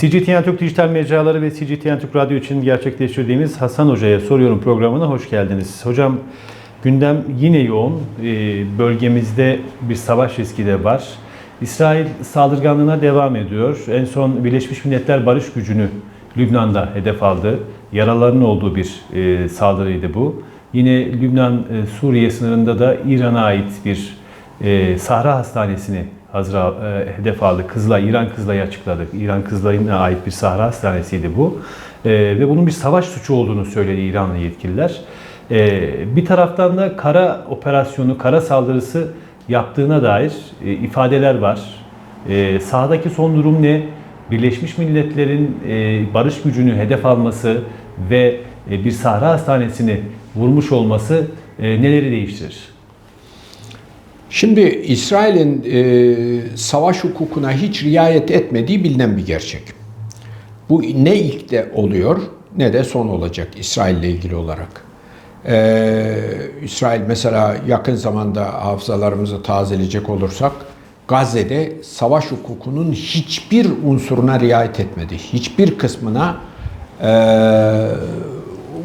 CGTN Türk Dijital Mecraları ve CGTN Türk Radyo için gerçekleştirdiğimiz Hasan Hoca'ya soruyorum programına hoş geldiniz. Hocam gündem yine yoğun. Ee, Bölgemizde bir savaş riski de var. İsrail saldırganlığına devam ediyor. En son Birleşmiş Milletler Barış Gücü'nü Lübnan'da hedef aldı. Yaraların olduğu bir e, saldırıydı bu. Yine Lübnan-Suriye sınırında da İran'a ait bir e, Sahra Hastanesi'ni hazır e, hedef aldı. Kızılay, İran Kızılay'ı açıkladık. İran Kızılay'ına ait bir Sahra Hastanesi'ydi bu. E, ve bunun bir savaş suçu olduğunu söyledi İranlı yetkililer. E, bir taraftan da kara operasyonu, kara saldırısı yaptığına dair e, ifadeler var. E, sahadaki son durum ne? Birleşmiş Milletler'in e, barış gücünü hedef alması ve e, bir Sahra Hastanesi'ni vurmuş olması e, neleri değiştirir? Şimdi İsrail'in e, savaş hukukuna hiç riayet etmediği bilinen bir gerçek. Bu ne ilk de oluyor ne de son olacak İsrail ile ilgili olarak. Ee, İsrail mesela yakın zamanda hafızalarımızı tazeleyecek olursak Gazze'de savaş hukukunun hiçbir unsuruna riayet etmedi. Hiçbir kısmına e,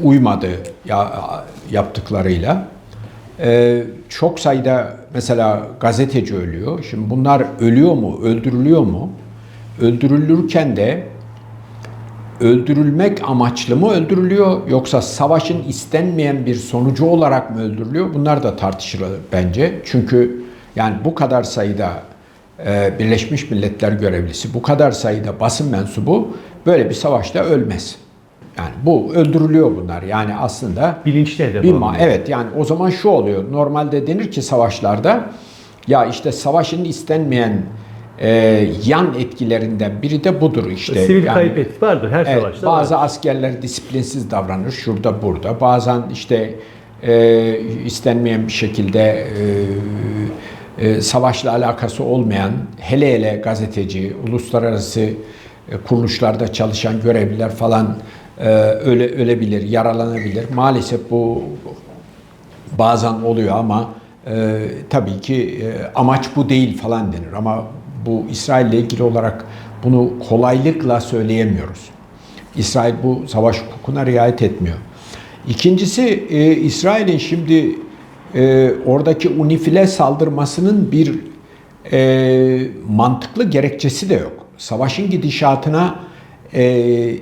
uymadı ya, yaptıklarıyla. E, çok sayıda mesela gazeteci ölüyor. Şimdi bunlar ölüyor mu, öldürülüyor mu? Öldürülürken de öldürülmek amaçlı mı öldürülüyor yoksa savaşın istenmeyen bir sonucu olarak mı öldürülüyor? Bunlar da tartışılır bence. Çünkü yani bu kadar sayıda e, Birleşmiş Milletler görevlisi, bu kadar sayıda basın mensubu böyle bir savaşta ölmez. Yani bu öldürülüyor bunlar. Yani aslında bilinçli hedef bir Evet yani o zaman şu oluyor. Normalde denir ki savaşlarda ya işte savaşın istenmeyen e, yan etkilerinden biri de budur işte. Sivil yani, kayıp etki vardır her evet, savaşta. Bazı vardır. askerler disiplinsiz davranır şurada burada. Bazen işte e, istenmeyen bir şekilde e, e, savaşla alakası olmayan hele hele gazeteci, uluslararası e, kuruluşlarda çalışan görevliler falan e, öle ölebilir, yaralanabilir. Maalesef bu bazen oluyor ama e, tabii ki e, amaç bu değil falan denir ama bu İsrail ile ilgili olarak bunu kolaylıkla söyleyemiyoruz. İsrail bu savaş hukukuna riayet etmiyor. İkincisi e, İsrail'in şimdi e, oradaki UNIFIL'e saldırmasının bir e, mantıklı gerekçesi de yok. Savaşın gidişatına e,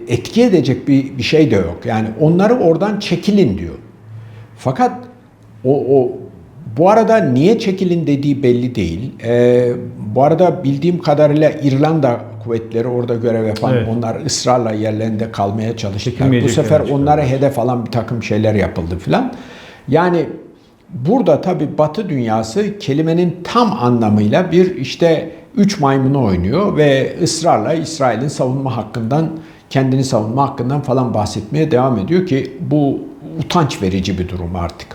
etki edecek bir, bir şey de yok. Yani onları oradan çekilin diyor. Fakat o, o bu arada niye çekilin dediği belli değil. Ee, bu arada bildiğim kadarıyla İrlanda kuvvetleri orada görev yapan Evet. onlar ısrarla yerlerinde kalmaya çalıştılar. Bu sefer onlara hedef alan bir takım şeyler yapıldı filan. Yani burada tabi Batı dünyası kelimenin tam anlamıyla bir işte üç maymunu oynuyor ve ısrarla İsrail'in savunma hakkından, kendini savunma hakkından falan bahsetmeye devam ediyor ki bu utanç verici bir durum artık.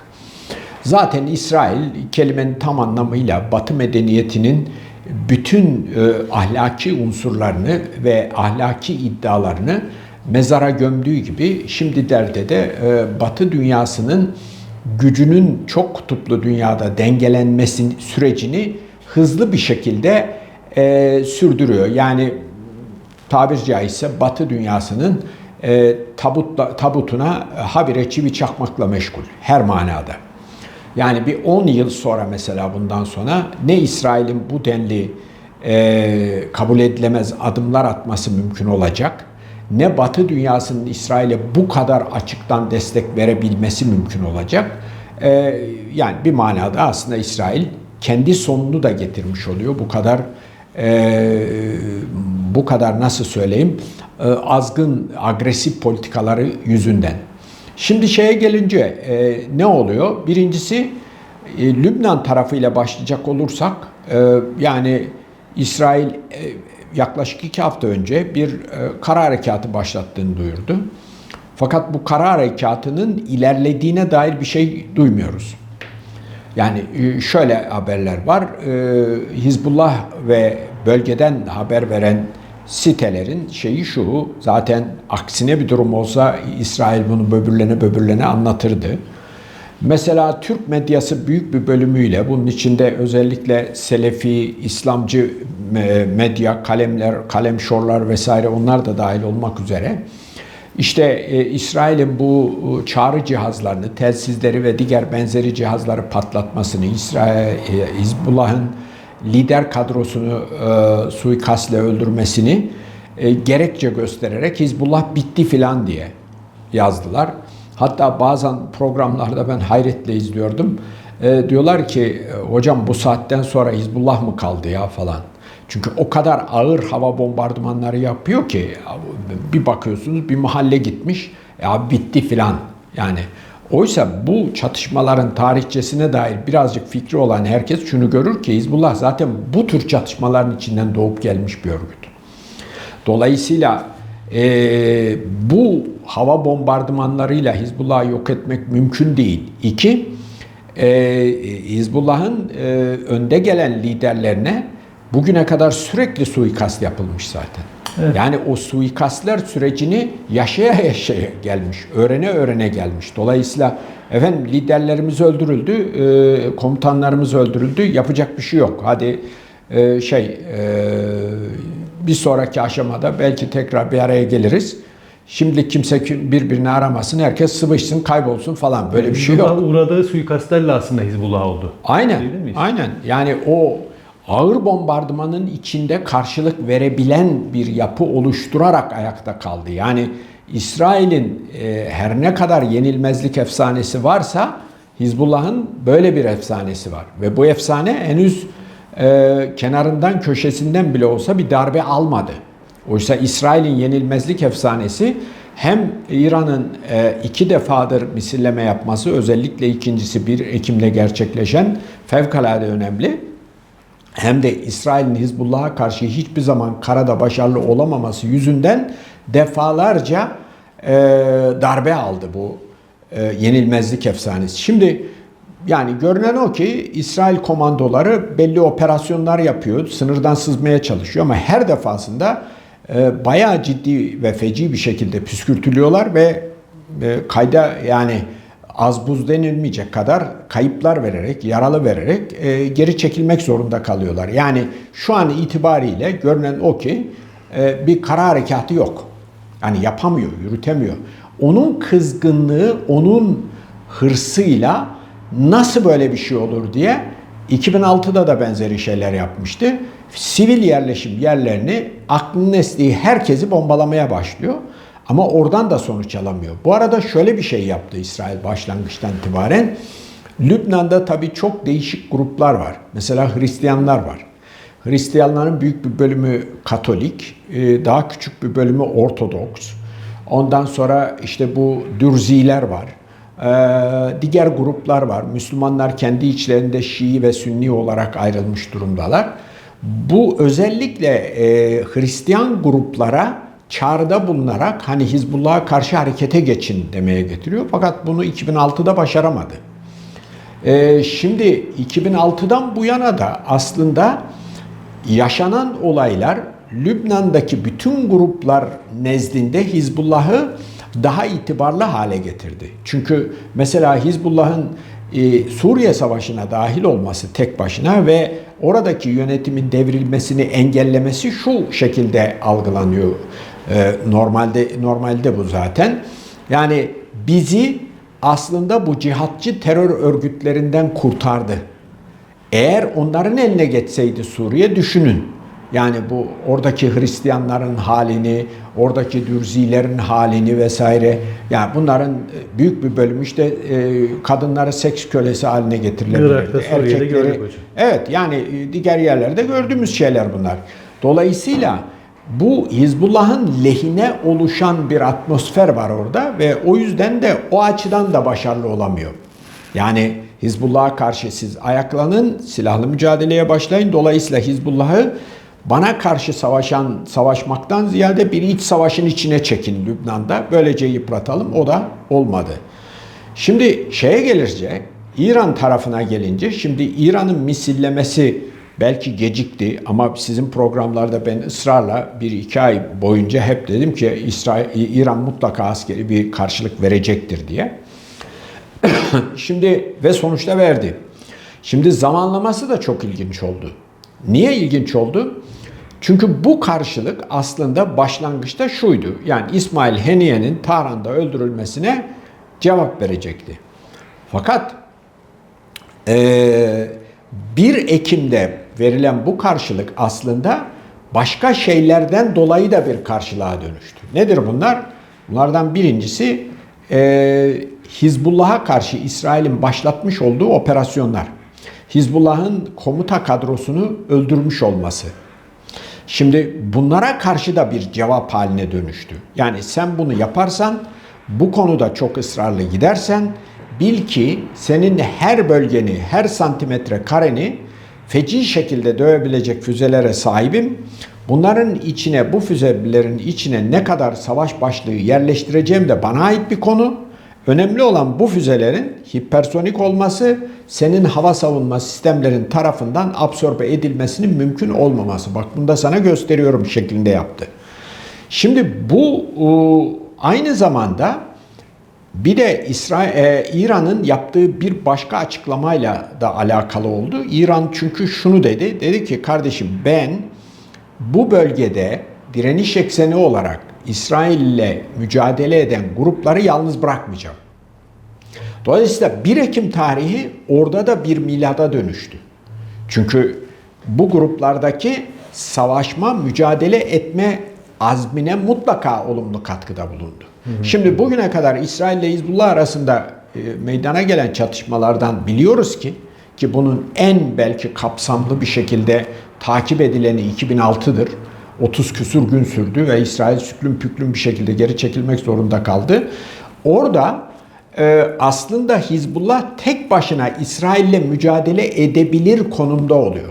Zaten İsrail kelimenin tam anlamıyla Batı medeniyetinin bütün e, ahlaki unsurlarını ve ahlaki iddialarını mezara gömdüğü gibi şimdi derde de e, Batı dünyasının gücünün çok kutuplu dünyada dengelenmesi sürecini hızlı bir şekilde e, sürdürüyor. Yani tabir caizse Batı dünyasının e, tabutla, tabutuna habire çivi çakmakla meşgul her manada. Yani bir 10 yıl sonra mesela bundan sonra ne İsrail'in bu denli e, kabul edilemez adımlar atması mümkün olacak, ne Batı dünyasının İsrail'e bu kadar açıktan destek verebilmesi mümkün olacak. E, yani bir manada aslında İsrail kendi sonunu da getirmiş oluyor. Bu kadar e, bu kadar nasıl söyleyeyim e, azgın, agresif politikaları yüzünden. Şimdi şeye gelince e, ne oluyor? Birincisi e, Lübnan tarafıyla başlayacak olursak e, yani İsrail e, yaklaşık iki hafta önce bir e, kara harekatı başlattığını duyurdu. Fakat bu kara harekatının ilerlediğine dair bir şey duymuyoruz. Yani e, şöyle haberler var. E, Hizbullah ve bölgeden haber veren sitelerin şeyi şu. Zaten aksine bir durum olsa İsrail bunu böbürlene böbürlene anlatırdı. Mesela Türk medyası büyük bir bölümüyle bunun içinde özellikle Selefi, İslamcı me- medya, kalemler, kalem şorlar vesaire onlar da dahil olmak üzere işte e, İsrail'in bu e, çağrı cihazlarını, telsizleri ve diğer benzeri cihazları patlatmasını, İsrail, e, Hizbullah'ın lider kadrosunu e, suikastle öldürmesini e, gerekçe göstererek Hizbullah bitti filan diye yazdılar. Hatta bazen programlarda ben hayretle izliyordum. E, diyorlar ki e, hocam bu saatten sonra Hizbullah mı kaldı ya falan. Çünkü o kadar ağır hava bombardımanları yapıyor ki bir bakıyorsunuz bir mahalle gitmiş ya bitti filan yani. Oysa bu çatışmaların tarihçesine dair birazcık fikri olan herkes şunu görür ki Hizbullah zaten bu tür çatışmaların içinden doğup gelmiş bir örgüt. Dolayısıyla e, bu hava bombardımanlarıyla Hizbullah'ı yok etmek mümkün değil. İki, e, Hizbullah'ın e, önde gelen liderlerine bugüne kadar sürekli suikast yapılmış zaten. Evet. Yani o suikastler sürecini yaşaya yaşaya gelmiş, öğrene öğrene gelmiş. Dolayısıyla efendim liderlerimiz öldürüldü, e, komutanlarımız öldürüldü, yapacak bir şey yok. Hadi e, şey e, bir sonraki aşamada belki tekrar bir araya geliriz. Şimdilik kimse kim- birbirini aramasın, herkes sıvışsın, kaybolsun falan. Böyle bir şey yok. Uğradığı suikastlerle aslında Hizbullah oldu. Aynen. Aynen. Yani o ağır bombardımanın içinde karşılık verebilen bir yapı oluşturarak ayakta kaldı. Yani İsrail'in e, her ne kadar yenilmezlik efsanesi varsa Hizbullah'ın böyle bir efsanesi var ve bu efsane henüz e, kenarından köşesinden bile olsa bir darbe almadı. Oysa İsrail'in yenilmezlik efsanesi hem İran'ın e, iki defadır misilleme yapması özellikle ikincisi 1 Ekim'de gerçekleşen fevkalade önemli. Hem de İsrail'in Hizbullah'a karşı hiçbir zaman karada başarılı olamaması yüzünden defalarca e, darbe aldı bu e, yenilmezlik efsanesi. Şimdi yani görünen o ki İsrail komandoları belli operasyonlar yapıyor, sınırdan sızmaya çalışıyor ama her defasında e, bayağı ciddi ve feci bir şekilde püskürtülüyorlar ve e, kayda yani az buz denilmeyecek kadar kayıplar vererek, yaralı vererek e, geri çekilmek zorunda kalıyorlar. Yani şu an itibariyle görünen o ki e, bir kara harekatı yok. Yani yapamıyor, yürütemiyor. Onun kızgınlığı, onun hırsıyla nasıl böyle bir şey olur diye 2006'da da benzeri şeyler yapmıştı. Sivil yerleşim yerlerini aklının estiği herkesi bombalamaya başlıyor. Ama oradan da sonuç alamıyor. Bu arada şöyle bir şey yaptı İsrail başlangıçtan itibaren. Lübnan'da tabii çok değişik gruplar var. Mesela Hristiyanlar var. Hristiyanların büyük bir bölümü Katolik, e, daha küçük bir bölümü Ortodoks. Ondan sonra işte bu Dürziler var. Ee, diğer gruplar var. Müslümanlar kendi içlerinde Şii ve Sünni olarak ayrılmış durumdalar. Bu özellikle e, Hristiyan gruplara çağrıda bulunarak hani Hizbullah'a karşı harekete geçin demeye getiriyor. Fakat bunu 2006'da başaramadı. Ee, şimdi 2006'dan bu yana da aslında yaşanan olaylar Lübnan'daki bütün gruplar nezdinde Hizbullah'ı daha itibarlı hale getirdi. Çünkü mesela Hizbullah'ın e, Suriye Savaşı'na dahil olması tek başına ve oradaki yönetimin devrilmesini engellemesi şu şekilde algılanıyor. E, normalde normalde bu zaten. Yani bizi aslında bu cihatçı terör örgütlerinden kurtardı. Eğer onların eline geçseydi Suriye düşünün. Yani bu oradaki Hristiyanların halini, oradaki Dürzilerin halini vesaire. Yani bunların e, büyük bir bölümü işte e, kadınları seks kölesi haline getirilebilirdi. Hocam. Evet yani e, diğer yerlerde gördüğümüz şeyler bunlar. Dolayısıyla bu Hizbullah'ın lehine oluşan bir atmosfer var orada ve o yüzden de o açıdan da başarılı olamıyor. Yani Hizbullah'a karşı siz ayaklanın, silahlı mücadeleye başlayın. Dolayısıyla Hizbullah'ı bana karşı savaşan, savaşmaktan ziyade bir iç savaşın içine çekin Lübnan'da. Böylece yıpratalım. O da olmadı. Şimdi şeye gelince, İran tarafına gelince, şimdi İran'ın misillemesi belki gecikti ama sizin programlarda ben ısrarla bir iki ay boyunca hep dedim ki İsrail, İran mutlaka askeri bir karşılık verecektir diye. Şimdi ve sonuçta verdi. Şimdi zamanlaması da çok ilginç oldu. Niye ilginç oldu? Çünkü bu karşılık aslında başlangıçta şuydu. Yani İsmail Heniye'nin Tahran'da öldürülmesine cevap verecekti. Fakat eee 1 Ekim'de verilen bu karşılık aslında başka şeylerden dolayı da bir karşılığa dönüştü. Nedir bunlar? Bunlardan birincisi eee Hizbullah'a karşı İsrail'in başlatmış olduğu operasyonlar. Hizbullah'ın komuta kadrosunu öldürmüş olması. Şimdi bunlara karşı da bir cevap haline dönüştü. Yani sen bunu yaparsan, bu konuda çok ısrarlı gidersen bil ki senin her bölgeni, her santimetre kareni feci şekilde dövebilecek füzelere sahibim. Bunların içine, bu füzelerin içine ne kadar savaş başlığı yerleştireceğim de bana ait bir konu. Önemli olan bu füzelerin hipersonik olması, senin hava savunma sistemlerin tarafından absorbe edilmesinin mümkün olmaması. Bak bunu da sana gösteriyorum şeklinde yaptı. Şimdi bu aynı zamanda bir de İsrail, e, İran'ın yaptığı bir başka açıklamayla da alakalı oldu. İran çünkü şunu dedi. Dedi ki kardeşim ben bu bölgede direniş ekseni olarak İsrail ile mücadele eden grupları yalnız bırakmayacağım. Dolayısıyla 1 Ekim tarihi orada da bir milada dönüştü. Çünkü bu gruplardaki savaşma, mücadele etme azmine mutlaka olumlu katkıda bulundu. Şimdi bugüne kadar İsrail ile Hizbullah arasında e, meydana gelen çatışmalardan biliyoruz ki ki bunun en belki kapsamlı bir şekilde takip edileni 2006'dır. 30 küsur gün sürdü ve İsrail süklüm püklüm bir şekilde geri çekilmek zorunda kaldı. Orada e, aslında Hizbullah tek başına İsrail ile mücadele edebilir konumda oluyor.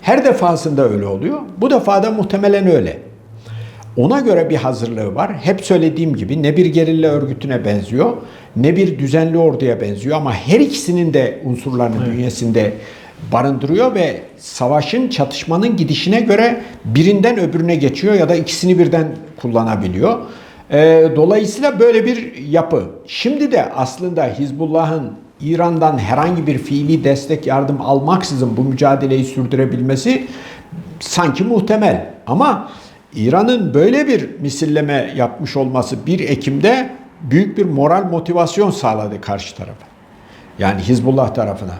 Her defasında öyle oluyor. Bu defa da muhtemelen öyle. Ona göre bir hazırlığı var. Hep söylediğim gibi ne bir gerilla örgütüne benziyor ne bir düzenli orduya benziyor ama her ikisinin de unsurlarını bünyesinde barındırıyor ve savaşın çatışmanın gidişine göre birinden öbürüne geçiyor ya da ikisini birden kullanabiliyor. Ee, dolayısıyla böyle bir yapı. Şimdi de aslında Hizbullah'ın İran'dan herhangi bir fiili destek yardım almaksızın bu mücadeleyi sürdürebilmesi sanki muhtemel. Ama İran'ın böyle bir misilleme yapmış olması 1 Ekim'de büyük bir moral motivasyon sağladı karşı tarafa. Yani Hizbullah tarafına.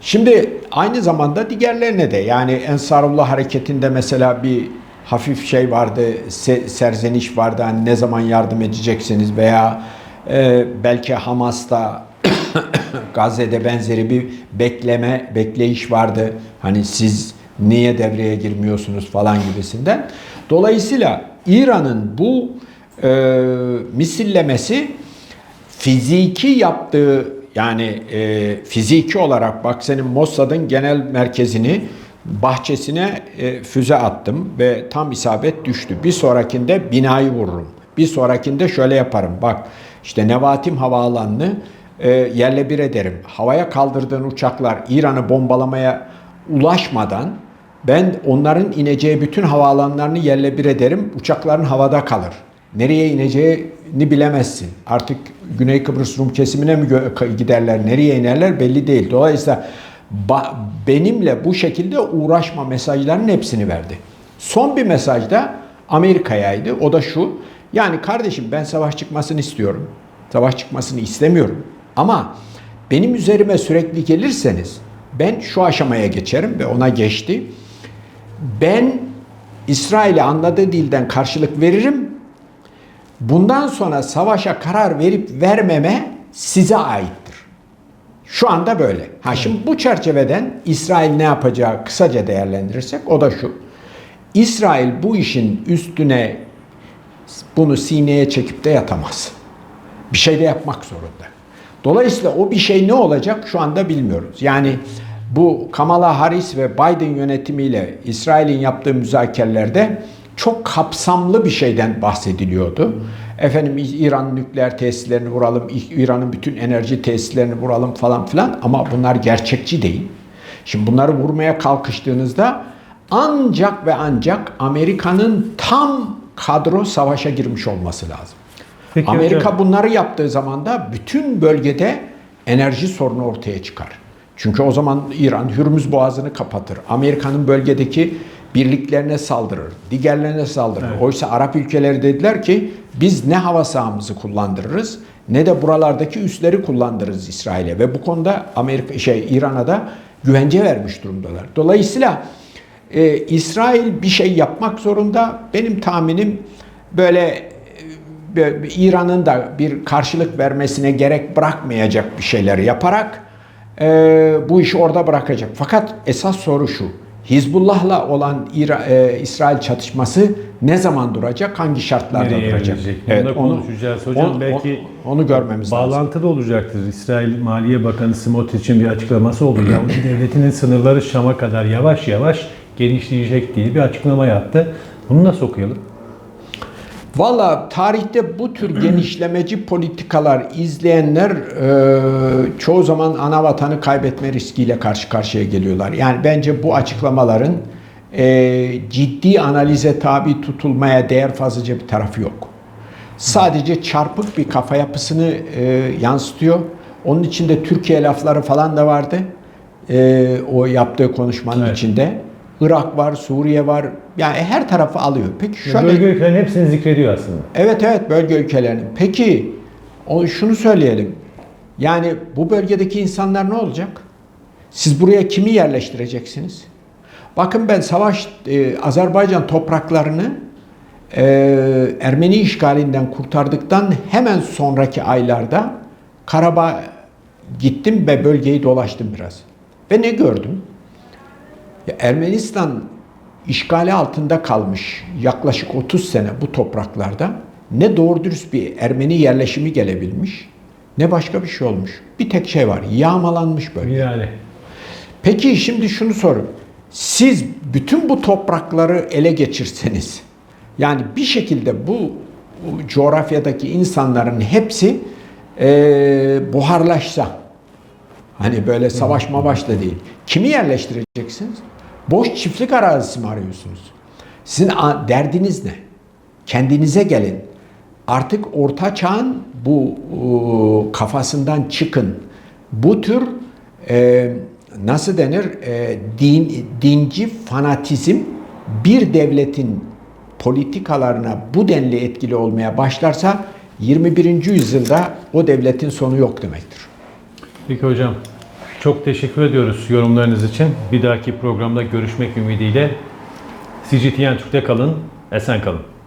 Şimdi aynı zamanda diğerlerine de yani Ensarullah hareketinde mesela bir hafif şey vardı, se- serzeniş vardı. Hani ne zaman yardım edeceksiniz veya e, belki Hamas'ta Gazze'de benzeri bir bekleme, bekleyiş vardı. Hani siz niye devreye girmiyorsunuz falan gibisinden. Dolayısıyla İran'ın bu e, misillemesi fiziki yaptığı yani e, fiziki olarak bak senin Mossad'ın genel merkezini bahçesine e, füze attım ve tam isabet düştü. Bir sonrakinde binayı vururum. Bir sonrakinde şöyle yaparım. Bak işte Nevatim Havaalanı'nı e, yerle bir ederim. Havaya kaldırdığın uçaklar İran'ı bombalamaya ulaşmadan ben onların ineceği bütün havaalanlarını yerle bir ederim. Uçakların havada kalır. Nereye ineceğini bilemezsin. Artık Güney Kıbrıs Rum kesimine mi giderler, nereye inerler belli değil. Dolayısıyla benimle bu şekilde uğraşma mesajlarının hepsini verdi. Son bir mesaj da Amerika'yaydı. O da şu. Yani kardeşim ben savaş çıkmasını istiyorum. Savaş çıkmasını istemiyorum. Ama benim üzerime sürekli gelirseniz ben şu aşamaya geçerim ve ona geçti. Ben İsrail'e anladığı dilden karşılık veririm. Bundan sonra savaşa karar verip vermeme size aittir. Şu anda böyle. Ha şimdi bu çerçeveden İsrail ne yapacağı kısaca değerlendirirsek o da şu. İsrail bu işin üstüne bunu sineye çekip de yatamaz. Bir şey de yapmak zorunda. Dolayısıyla o bir şey ne olacak şu anda bilmiyoruz. Yani bu Kamala Harris ve Biden yönetimiyle İsrail'in yaptığı müzakerelerde çok kapsamlı bir şeyden bahsediliyordu. Efendim İran nükleer tesislerini vuralım, İran'ın bütün enerji tesislerini vuralım falan filan ama bunlar gerçekçi değil. Şimdi bunları vurmaya kalkıştığınızda ancak ve ancak Amerika'nın tam kadro savaşa girmiş olması lazım. Peki Amerika hocam. bunları yaptığı zaman da bütün bölgede enerji sorunu ortaya çıkar. Çünkü o zaman İran Hürmüz Boğazı'nı kapatır. Amerika'nın bölgedeki birliklerine saldırır, diğerlerine saldırır. Evet. Oysa Arap ülkeleri dediler ki biz ne hava sahamızı kullandırırız ne de buralardaki üsleri kullandırırız İsrail'e ve bu konuda Amerika şey İran'a da güvence vermiş durumdalar. Dolayısıyla e, İsrail bir şey yapmak zorunda. Benim tahminim böyle e, böyle İran'ın da bir karşılık vermesine gerek bırakmayacak bir şeyler yaparak e, bu işi orada bırakacak. Fakat esas soru şu. Hizbullah'la olan İra, e, İsrail çatışması ne zaman duracak? Hangi şartlarda Nereye duracak? Bunu da konuşacağız. Hocam onu- belki onu görmemiz lazım. Bağlantılı olacaktır. İsrail Maliye Bakanı Smotrich'in bir açıklaması oldu. Yahudi devletinin sınırları Şam'a kadar yavaş yavaş genişleyecek diye bir açıklama yaptı. Bunu nasıl okuyalım? Valla tarihte bu tür genişlemeci politikalar izleyenler e, çoğu zaman ana vatanı kaybetme riskiyle karşı karşıya geliyorlar. Yani bence bu açıklamaların e, ciddi analize tabi tutulmaya değer fazlaca bir tarafı yok. Sadece çarpık bir kafa yapısını e, yansıtıyor. Onun içinde Türkiye lafları falan da vardı. E, o yaptığı konuşmanın Evet. içinde. Irak var, Suriye var. Yani her tarafı alıyor. Peki şöyle Bölge ülkelerin hepsini zikrediyor aslında. Evet evet bölge ülkelerinin. Peki o şunu söyleyelim. Yani bu bölgedeki insanlar ne olacak? Siz buraya kimi yerleştireceksiniz? Bakın ben savaş e, Azerbaycan topraklarını e, Ermeni işgalinden kurtardıktan hemen sonraki aylarda Karabağ gittim ve bölgeyi dolaştım biraz. Ve ne gördüm? Ya Ermenistan işgali altında kalmış yaklaşık 30 sene bu topraklarda ne doğru dürüst bir Ermeni yerleşimi gelebilmiş ne başka bir şey olmuş. Bir tek şey var yağmalanmış bölge. Yani Peki şimdi şunu sorun. Siz bütün bu toprakları ele geçirseniz yani bir şekilde bu, coğrafyadaki insanların hepsi eee, buharlaşsa hani böyle savaş mavaş da değil. Kimi yerleştireceksiniz? Boş çiftlik arazisi mi arıyorsunuz? Sizin derdiniz ne? Kendinize gelin. Artık orta çağın bu e, kafasından çıkın. Bu tür e, nasıl denir E, din dinci fanatizm bir devletin politikalarına bu denli etkili olmaya başlarsa 21. yüzyılda o devletin sonu yok demektir. Peki hocam çok teşekkür ediyoruz yorumlarınız için. Bir dahaki programda görüşmek ümidiyle. CGTN Türk'te kalın, esen kalın.